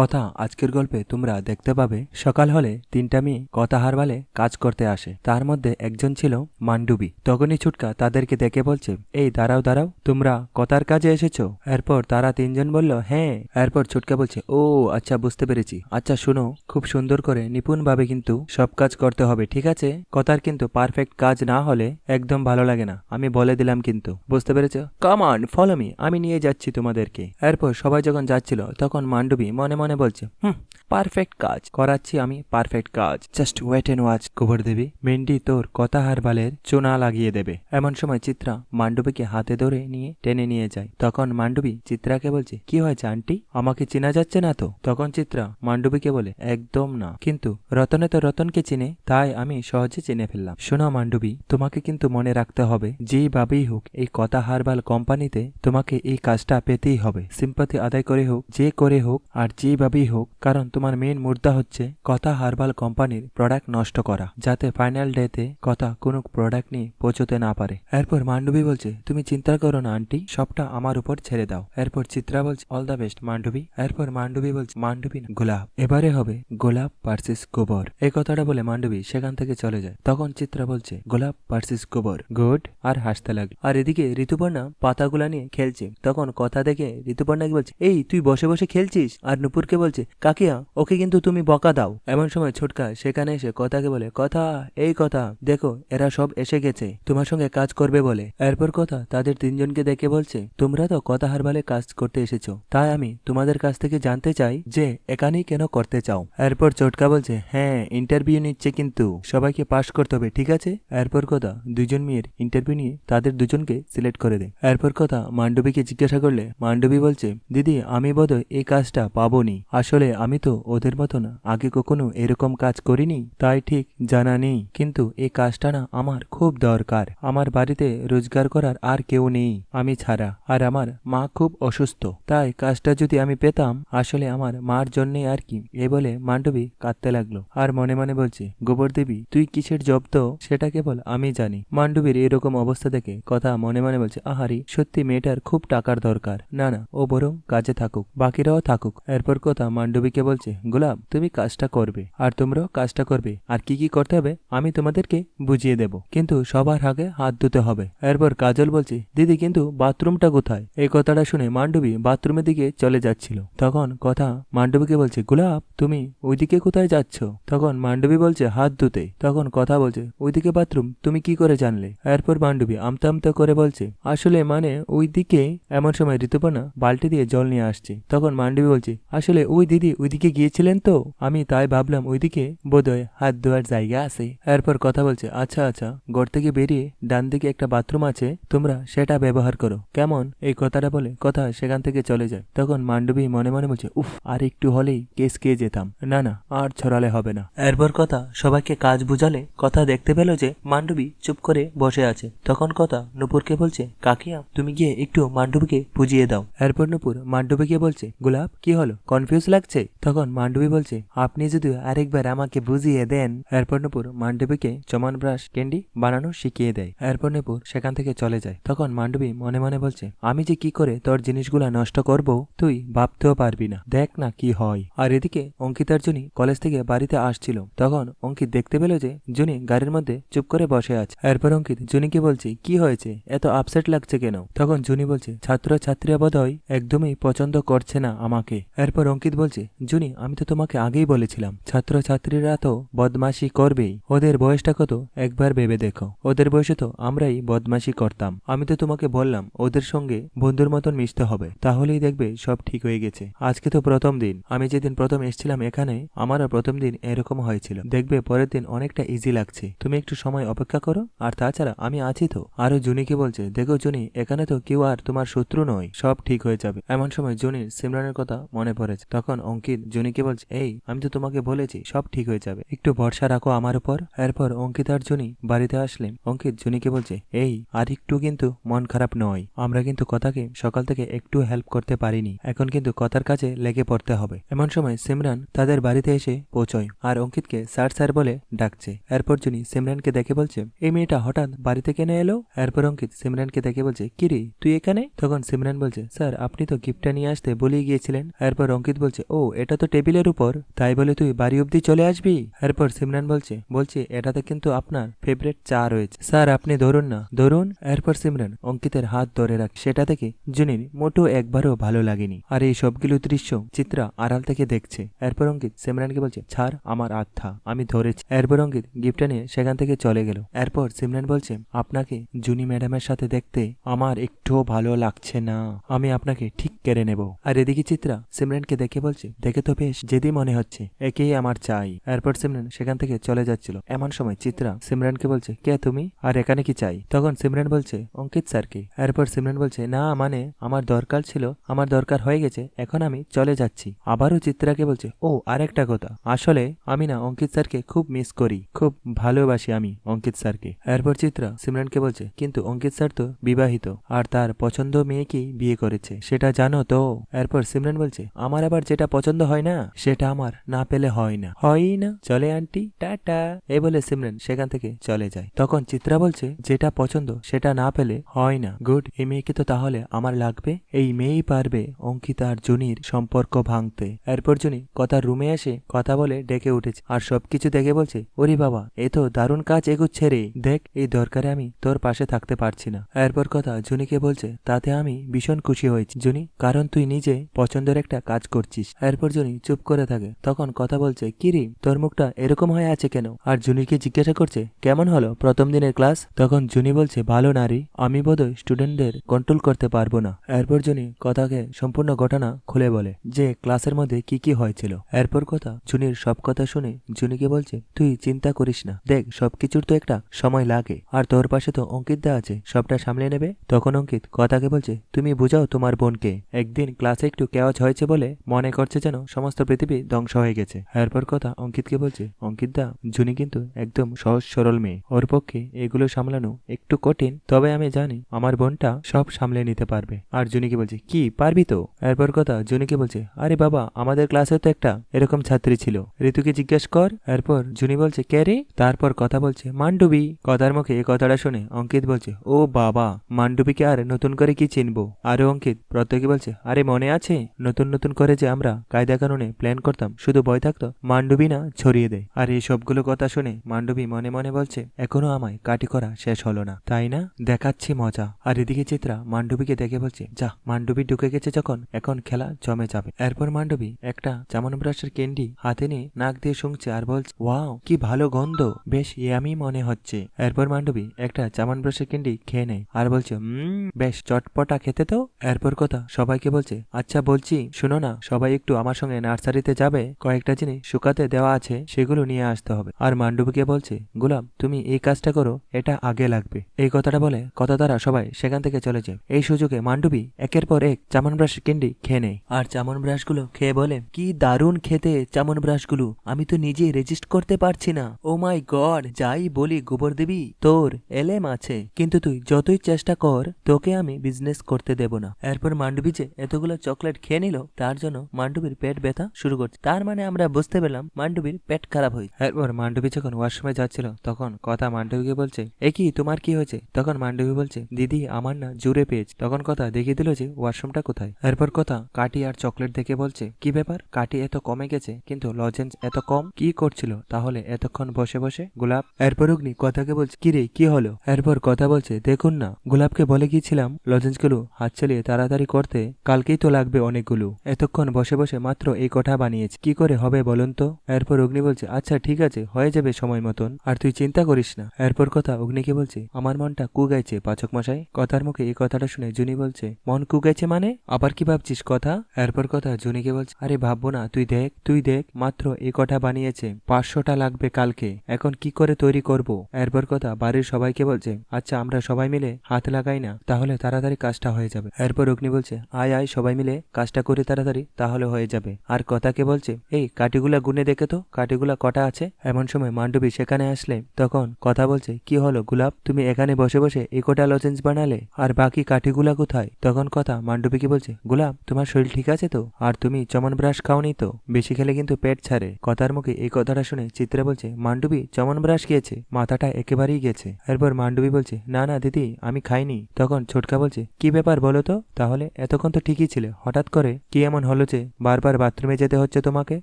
কথা আজকের গল্পে তোমরা দেখতে পাবে, সকাল হলে তিনটা মেয়ে কথা হারবালে কাজ করতে আসে। তার মধ্যে একজন ছিল মান্ডুবি। তখনই ছুটকা তাদেরকে দেখে বলছে, এই দাঁড়াও দাঁড়াও, তোমরা কথার কাজে এসেছ? এরপর তারা তিনজন বলল হ্যাঁ। এরপর ছুটকা বলছে, ও আচ্ছা বুঝতে পেরেছি। আচ্ছা শুনো, খুব সুন্দর করে নিপুণভাবে কিন্তু সব কাজ করতে হবে, ঠিক আছে? কথার কিন্তু পারফেক্ট কাজ না হলে একদম ভালো লাগে না। আমি বলে দিলাম কিন্তু, বুঝতে পেরেছ? কামান ফলো মি আমি নিয়ে যাচ্ছি তোমাদেরকে। এরপর সবাই যখন যাচ্ছিল, তখন মান্ডবী মনে মনে বলছে, হুম পারফেক্ট কাজ, করাচ্ছি আমি পারফেক্ট কাজ। জাস্ট ওয়েট এন্ড ওয়াচ গোবর দেবী, মেন্ডি তোর কথা হারবালের চোনা লাগিয়ে দেবে। এমন সময় চিত্রা মান্ডবীকে হাতে ধরে নিয়ে টেনে নিয়ে যায়। তখন মান্ডবী চিত্রাকে বলছে, কি হয়েছে আন্টি? আমাকে চেনা যাচ্ছে না তো? তখন চিত্রা মান্ডবীকে বলে, একদম না। কিন্তু রতনে তো রতনকে চিনে, তাই আমি সহজে চিনে ফেললাম। শোনো মান্ডবী, তোমাকে কিন্তু মনে রাখতে হবে যেইভাবেই হোক, এই কথা হারবাল কোম্পানিতে তোমাকে এই কাজটা পেতেই হবে। সিম্পাতি আদায় করে হোক, যে করে হোক, আর যেভাবেই হোক, কারণ তোমার মেইন মুদ্রা হচ্ছে কথা হারবাল কোম্পানির প্রোডাক্ট নষ্ট করা, যাতে ফাইনাল ডেতে কথা কোনো প্রোডাক্ট নিয়ে পৌঁছতে না পারে। এরপর মান্ডবী বলছে, তুমি চিন্তা করো না আন্টি সবটা আমার উপর ছেড়ে দাও। এরপর চিত্রা বলছে অল দ্য বেস্ট মান্ডবী। এরপর মান্ডবী বলছে, মান্ডবী না, গোলাপ। এবারে হবে গোলাপ ভার্সেস গোবর। এই কথাটা বলে মান্ডবী সেখান থেকে চলে যায়। তখন চিত্রা বলছে, গোলাপ ভার্সেস গোবর গুড আর হাসতে লাগল। আর এদিকে ঋতুপর্ণা পাতাগুলা নিয়ে খেলছে। তখন কথা দেখে ঋতুপর্ণাকে বলছে, এই, তুই বসে বসে খেলছিস? আর নুপুরকে বলছে, কাকিয়া, ওকে কিন্তু তুমি বকা দাও। এমন সময় ছোটকা সেখানে এসে কথাকে বলে, কথা, এই কথা, দেখো, এরা সব এসে গেছে, তোমার সঙ্গে কাজ করবে বলে। এরপর কথা তাদের তিনজনকে দেখে বলছে, তোমরা তো কথা হারবালে কাজ করতে এসেছ, তাই আমি তোমাদের কাছ থেকে জানতে চাই যে এখানেই কেন করতে চাও? এরপর চটকা বলছে হ্যাঁ ইন্টারভিউ নিচ্ছে কিন্তু, সবাইকে পাশ করতে হবে, ঠিক আছে? এরপর কথা দুজন মেয়ের ইন্টারভিউ নিয়ে তাদের দুজনকে সিলেক্ট করে দেয়। এরপর কথা মান্ডবীকে জিজ্ঞাসা করলে, মান্ডবী বলছে, দিদি, আমি বোধহয় এই কাজটা পাবোনি আসলে আমি তো ওদের মতন আগে কখনো এরকম কাজ করিনি, তাই ঠিক জানা নেই। কিন্তু এই কাজটা না আমার খুব দরকার। আমার বাড়িতে রোজগার করার আর কেউ নেই, আমি ছাড়া। আর আমার মা খুব অসুস্থ, তাই কাজটা যদি আমি পেতাম, আসলে আমার মার জন্যে আর কি, এ বলে মান্ডবী কাঁদতে লাগল। আর মনে মনে বলছে, গোবর দেবী, তুই কিসের জব তো? সেটা কেবল আমি জানি। মান্ডবীর এরকম অবস্থা দেখে কথা মনে মনে বলছে, আহারি, সত্যি মেয়েটার খুব টাকার দরকার। না না, ও বরং কাজে থাকুক, বাকিরাও থাকুক। এরপর কথা মান্ডবীকে বলছে গোলাপ তুমি কাজটা করবে, আর তোমরাও কাজটা করবে, আর কি কি করতে হবে আমি তোমাদেরকে বুঝিয়ে দেব। কিন্তু সবার আগে হাত ধুতে হবে। এরপর কাজল বলছে, দিদি, কিন্তু বাথরুমটা কোথায়? এই কথাটা শুনে মান্ডবী বাথরুমের দিকে চলে যাচ্ছিল। তখন কথা মান্ডবীকে বলছে, গোলাপ, তুমি ওইদিকে কোথায় যাচ্ছ? তখন মান্ডবী বলছে, হাত ধুতে। তখন কথা বলছে, ওইদিকে বাথরুম, তুমি কি করে জানলে? এরপর মান্ডবী আমতা আমতা করে বলছে, আসলে মানে ওইদিকে এমন সময় ঋতুপর্ণা বালতি দিয়ে জল নিয়ে আসছে। তখন মান্ডবী বলছে, আসলে ওই দিদি ওইদিকে গিয়েছিলেন তো? আমি তাই ভাবলাম ওইদিকে বোধহয় হাত ধোয়ার জায়গা আছে। এরপর কথা বলছে আচ্ছা আচ্ছা ঘর থেকে বেরিয়ে ডান দিকে একটা বাথরুম আছে, তোমরা সেটা ব্যবহার করো। কেমন? এই কথাটা বলে কথা সেখান থেকে চলে যায়। তখন মান্ডবী মনে মনে বলছে, উফ, আর একটু হলেই কেস কে যেতাম। না না, আর ছড়ালে হবে না। এরপর কথা সবাইকে কাজ বুঝালে কথা দেখতে পেল যে মান্ডবী চুপ করে বসে আছে। তখন কথা নুপুরকে বলছে, কাকিয়া, তুমি গিয়ে একটু মান্ডবীকে বুঝিয়ে দাও। এরপর নুপুর মান্ডবীকে বলছে, গোলাপ, কি হলো? কনফিউজ লাগছে? তখন মান্ডবী বলছে, আপনি যদি আরেকবার আমাকে বুঝিয়ে দেন। এরপর নুপুর মান্ডবীকে চমান ব্রাশ, ক্যান্ডি বানানো শিখিয়ে দেয়। এরপর নুপুর সেখান থেকে চলে যায়। তখন মান্ডবী মনে মনে বলছে, আমি যে কি করে তোর জিনিসগুলা নষ্ট করব, তুই ভাবতেও পারবি না। দেখ না কি হয়। আর এদিকে অঙ্কিতার জুনি কলেজ থেকে বাড়িতে আসছিল। তখন অঙ্কিত দেখতে পেল যে জুনি গাড়ির মধ্যে চুপ করে বসে আছে। এরপর অঙ্কিত জুনিকে বলছে, কি হয়েছে? এত আপসেট লাগছে কেন? তখন জুনি বলছে ছাত্র ছাত্রীরা বোধহয় একদমই পছন্দ করছে না আমাকে। এরপর অঙ্কিত বলছে, জুনি, আমি তো তোমাকে আগেই বলেছিলাম ছাত্র ছাত্রীরা তো বদমাশি করবেই। ওদের বয়সটা কত? একবার ভেবে দেখো। ওদের বয়সে তো আমরাই বদমাশি করতাম। আমি তো তোমাকে বললাম, ওদের সঙ্গে বন্ধুর মতন মিশতে হবে। তাহলেই দেখবে সব ঠিক হয়ে গেছে। আজকে তো প্রথম দিন। আমি যেদিন প্রথম এসেছিলাম এখানে, আমারও প্রথম দিন এরকম হয়েছিল। দেখবে পরের দিন অনেকটা ইজি লাগছে। তুমি একটু সময় অপেক্ষা করো। আর তাছাড়া আমি আছি তো। আরও জুনিকে বলছে, দেখো জুনি, এখানে তো কেউ আর তোমার শত্রু নয়। সব ঠিক হয়ে যাবে। এমন সময় জুনির সিমরানের কথা মনে পড়েছে তখন অঙ্কিত জুনিকে বলছে, এই, আমি তো তোমাকে বলেছি, সব ঠিক হয়ে যাবে। একটু ভরসা রাখো আমার উপর। এরপর অঙ্কিত আর জুনি বাড়িতে আসলেন। অঙ্কিত জুনিকে বলছে, এই আর একটু কিন্তু মন খারাপ নয়। আমরা কিন্তু কথাকে সকাল থেকে একটু হেল্প করতে পারিনি। এখন কিন্তু কথার কাছে লেগে পড়তে হবে। এমন সময় সিমরান তাদের বাড়িতে এসে পৌঁছয় আর অঙ্কিতকে স্যার স্যার বলে ডাকছে। এরপর জুনি সিমরানকে দেখে বলছে, এই মেয়েটা হঠাৎ বাড়িতে কেন এলো? এরপর অঙ্কিত সিমরানকে দেখে বলছে কিরে তুই এখানে? তখন সিমরান বলছে, স্যার, আপনি তো গিফটটা নিয়ে আসতে বলেই গিয়েছিলেন। এরপর অঙ্কিত বলছে, ও, এটা তো টেবিলের উপর। তাই বলে তুই বাড়ি অবধি চলে আসবি? এরপর সিমরান বলছে, বলছি, এটাতে কিন্তু আপনার ফেভারিট চা রয়েছে। স্যার, আপনি ধরুন না, ধরুন। এরপর সিমরান অঙ্কিতের হাত ধরে রাখে। সেটা থেকে জুনির মোটো একবারও ভালো লাগেনি। আর এই সবগুলো দৃশ্য চিত্রা আড়াল থেকে দেখছে। এরপর অঙ্কিত সিমরানকে বলছে, ছাড় আমার আত্মা, আমি ধরেছি। এরপর অঙ্কিত গিফটটা নিয়ে সেখান থেকে চলে গেল। এরপর সিমরান বলছে, আপনাকে জুনি ম্যাডামের সাথে দেখতে আমার একটুও ভালো লাগছে না। আমি আপনাকে ঠিক কেড়ে নেব। আর এদিকে চিত্রা সিমরানকে দেখে বলছে? দেখে তো বেশ যেদি মনে হচ্ছে। একেই আমার চাই। এরপর সিমরান সেখান থেকে চলে যাচ্ছিল। এমন সময় চিত্রা সিমরানকে বলছে, কে তুমি? আর এখানে কি চাই? তখন সিমরান বলছে, অঙ্কিত স্যারকে। এরপর সিমরান বলছে, না মানে আমার দরকার ছিল, আমার দরকার হয়ে গেছে, এখন আমি চলে যাচ্ছি। আবারও চিত্রাকে বলছে, ও, আরেকটা কথা। আসলে আমি না অঙ্কিত স্যারকে খুব মিস করি। খুব ভালোবাসি আমি অঙ্কিত স্যারকে। এরপর চিত্রা সিমরানকে বলছে, কিন্তু অঙ্কিত স্যার তো বিবাহিত, আর তার পছন্দ মেয়েকেই বিয়ে করেছে, সেটা জানো তো? এরপর সিমরান বলছে, আমার আবার যেটা পছন্দ হয় না, সেটা আমার না পেলে হয় না। হয়ই না। চলে আন্টি, টাটা। এই বলে সিমরান সেখান থেকে চলে যায়। তখন চিত্রা বলছে, যেটা পছন্দ, সেটা না পেলে হয় না। গুড, এই মেয়েকে তো তাহলে আমার লাগবে? এই মেয়েই পারবে অঙ্কিতা আর জুনির সম্পর্ক ভাঙতে। এরপর জুনি কথার রুমে এসে কথা বলে ডেকে উঠেছে। আর সবকিছু দেখে বলছে, ওরে বাবা, এ তো দারুণ কাজ এগুচ্ছে রে। দেখ, এই দরকারে আমি তোর পাশে থাকতে পারছি না। এরপর কথা জুনিকে বলছে, তাতে আমি ভীষণ খুশি হয়েছি। জুনি, কারণ তুই নিজে পছন্দের একটা কাজ করছিস। এরপর জুনি চুপ করে থাকে। তখন কথা বলছে, কিরি, তোর মুখটা এরকম হয়ে আছে কেন? আর জুনিকে জিজ্ঞাসা করছে, কেমন হলো প্রথম দিনের ক্লাস? তখন জুনি বলছে, ভালো নারী আমি বোধহয় স্টুডেন্টদের কন্ট্রোল করতে পারব না। এরপর জুনি কথাকে সম্পূর্ণ ঘটনা খুলে বলে, যে ক্লাসের মধ্যে কি কি হয়েছিল। এরপর কথা, জুনির সব কথা শুনে জুনিকে বলছে, তুই চিন্তা করিস না। দেখ, সবকিছুর তো একটা সময় লাগে। আর তোর পাশে তো অঙ্কিত দা আছে, সবটা সামলে নেবে? তখন অঙ্কিত কথাকে বলছে, তুমি বুঝাও তোমার বোনকে। একদিন ক্লাসে একটু কেওয়াজ হয়েছে বলে মনে করছে যেন সমস্ত পৃথিবী ধ্বংস হয়ে গেছে। এরপর কথা অঙ্কিতকে বলছে অঙ্কিত দা জুনি কিন্তু একদম সহজ সরল মেয়ে। ওর পক্ষে এগুলো সামলানো একটু কঠিন, তবে আমি জানি আমার বোনটা সব সামলে নিতে পারবে। আর জুনিকে বলছে, কি, পারবি তো? এরপর কথা জুনিকে বলছে, আরে বাবা, আমাদের ক্লাসে তো একটা এরকম ছাত্রী ছিল। ঋতুকে জিজ্ঞেস কর। এরপর জুনি বলছে, কে রে? তারপর কথা বলছে, মান্ডুবি। কথার মুখে এই কথাটা শুনে অঙ্কিত বলছে, ও বাবা, মান্ডুবিকে আর নতুন করে কি চিনবো? আরে অঙ্কিত প্রত্যেকে বলছে, আরে মনে আছে? নতুন নতুন করে যে আমরা কায়দা কানুনে প্ল্যান করতাম, শুধু ভয় থাকতো মান্ডুবি না ছড়িয়ে দেয়। আর এই সবগুলো কথা শুনে মান্ডুবি মনে মনে বলছে, এখনও আমায় কাটি করা শেষ হলো না। তাই না? দেখাচ্ছি মজা। আর এদিকে চিত্রা মান্ডুবিকে দেখে বলছে, যা, মান্ডুবি ঢুকে গেছে যখন, এখন খেলা জমে যাবে। এরপর মান্ডবী একটা চামন ব্রাশের ক্যান্ডি হাতে নিয়ে নাক দিয়ে শুংছে আর বলছে, ওয়াও, কি ভালো গন্ধ, বেশ ইয়ামি মনে হচ্ছে। এরপর মান্ডবী একটা চামন ব্রাশের ক্যান্ডি খেয়ে নেয় আর বলছে হুম বেশ চটপটা খেতে তো? এরপর কথা সবাইকে বলছে আচ্ছা বলছি, শুনো না সবাই একটু আমার সঙ্গে নার্সারিতে যাবে, কয়েকটা জিনিস শুকাতে দেওয়া আছে, সেগুলো নিয়ে আসতে হবে। আর মান্ডবীকে বলছে, গোলাম, তুমি এই কাজটা করো, এটা আগে লাগবে। এই কথাটা বলে কথা দ্বারা সবাই সেখান থেকে চলে যায়। এই সুযোগে মান্ডবী একের পর এক চামন ব্রাশ ক্যান্ডি খেয়ে নেয়। আর চামন ব্রাশগুলো খেয়ে বলে, কি দারুণ খেতে চামন ব্রাশগুলো, আমি তো নিজে রেজিস্ট করতে পারছি না। ও মাই গড, যাই বলি গোবর দেবী, তোর এলেম আছে। কিন্তু তুই যতই চেষ্টা কর, তোকে আমি বিজনেস করতে দেব না। এরপর মান্ডবী যে এতগুলো চকলেট খেয়ে নিল, তার জন্য মান্ডবীর পেট ব্যথা শুরু করছে। তার মানে আমরা বুঝতে পেলাম মান্ডবীর পেট খারাপ হয়েছে। এরপর মান্ডবী যখন ওয়াশরুমে যাচ্ছিল, তখন কথা মান্ডবীকে বলছে, এ কি, তোমার কি হয়েছে? তখন মান্ডবী বলছে, দিদি, আমার না জুড়ে পেয়েছে। তখন কথা দেখিয়ে দিল যে ওয়াশরুমটা কোথায়। এরপর কথা কাটি আর চকলেট দেখে বলছে, কি ব্যাপার? কাটি এত কমে গেছে, কিন্তু লজেন্স এত কম? কি করছিল? তাহলে এতক্ষণ বসে বসে গোলাপ? এরপর অগ্নি কথাকে বলছে, কি রে, কি হলো? এরপর কথা বলছে, দেখুন না, গোলাপকে বলে গিয়েছিলাম লজেন্সগুলো হাত চালিয়ে তাড়াতাড়ি করতে, কালকেই তো লাগবে অনেকগুলো। এতক্ষণ বসে বসে মাত্র এই কোঠা বানিয়েছে। কি করে হবে বলুন তো? এরপর অগ্নি বলছে আচ্ছা ঠিক আছে, হয়ে যাবে সময় মতন। আর তুই চিন্তা করিস না। এরপর কথা অগ্নিকে বলছে, আমার মনটা কু গাইছে পাচক মশাই। কথার মুখে এই কথাটা শুনে জুনি বলছে, মন কু গাইছে মানে? আবার কি ভাবছিস কথা? এরপর কথা জুনিকে বলছে, আরে ভাববো না, তুই দেখ তুই দেখ, মাত্র এই কটা বানিয়েছে, পাঁচশোটা লাগবে কালকে, এখন কি করে তৈরি করব? এরপর কথা বাড়ির সবাইকে বলছে আচ্ছা আমরা সবাই মিলে হাত লাগাই না, তাহলে তাড়াতাড়ি কাজটা হয়ে যাবে। এরপর অগ্নি বলছে, আয় আয়, সবাই মিলে কাজটা করে তাড়াতাড়ি তাহলে হয়ে যাবে। আর কথাকে বলছে? এই কাটিগুলা গুনে দেখে তো কাটিগুলা কটা আছে? এমন সময় মান্ডবী সেখানে আসলে, তখন কথা বলছে, কি হলো গুলাব তুমি এখানে বসে বসে এই কটা লজেন্স বানালে? আর বাকি কাঠিগুলা কোথায়? তখন কথা মান্ডবীকে বলছে গুলাব তোমার শরীর ঠিক আছে তো? আর তুমি চমন ব্রাশ খাওনি তো? বেশি খেলে কিন্তু পেট ছাড়ে। কথার মুখে এই কথাটা শুনে চিত্রা বলছে, মান্ডবী, চমন ব্রাশ খেয়েছে, মাথাটা একেবারেই গেছে। এরপর মান্ডবী বলছে, না না, দিদি, আমি খাইনি। তখন ছোটকা বলছে, কি ব্যাপার বলো তো? তাহলে এতক্ষণ তো ঠিকই ছিলে, হঠাৎ করে কি এমন হলো যে, বারবার বাথরুমে যেতে হচ্ছে তোমাকে?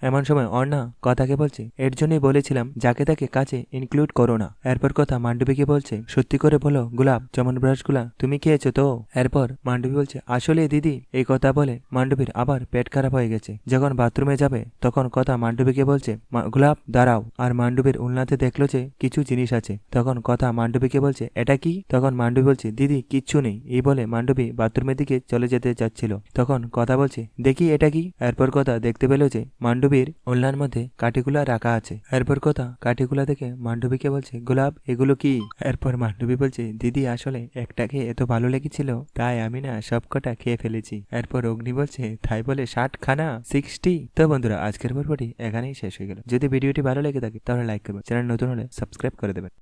এমন সময় অর্ণা কথাকে বলছে, এর জন্যই বলেছিলাম, যাকে তাকে কাছে ইনক্লুড করো না। এরপর কথা মান্ডবীকে বলছে, সত্যি করে বলো, গোলাপ, যেমন ব্রাশগুলা তুমি খেয়েছো তো? এরপর মান্ডবী বলছে আসলে দিদি, এই কথা বলে মান্ডবীর আবার পেট খারাপ হয়ে গেছে। যখন বাথরুমে যাবে, তখন কথা মান্ডবীকে বলছে, "মা- গোলাপ, দাঁড়াও। আর মান্ডবীর উন্নাতে দেখল যে, কিছু জিনিস আছে। তখন কথা মান্ডবীকে বলছে, এটা কি? তখন মান্ডবী বলছে, দিদি, কিচ্ছু নেই। এই বলে মান্ডবী বাথরুমের দিকে চলে যেতে যাচ্ছিল। তখন কথা বলছে, দেখি এটা কি? এরপর কথা দেখতে পেল যে মান্ডবীর ওল্লার মধ্যে কাঠিগুলা রাখা আছে। এরপর কথা কাঠিগুলা দেখে মান্ডবীকে বলছে, গোলাপ, এগুলো কি? এরপর মান্ডবী বলছে, দিদি, আসলে একটা খেয়ে এত ভালো লেগেছিল, তাই আমি না সবকটা খেয়ে ফেলেছি। এরপর অগ্নি বলছে, তাই বলে ষাট খানা সিক্সটি তো বন্ধুরা, আজকের পর্বটি এখানেই শেষ হয়ে গেল। যদি ভিডিওটি ভালো লেগে থাকে, তাহলে লাইক করবেন। চ্যানেল নতুন হলে সাবস্ক্রাইব করে দেবেন।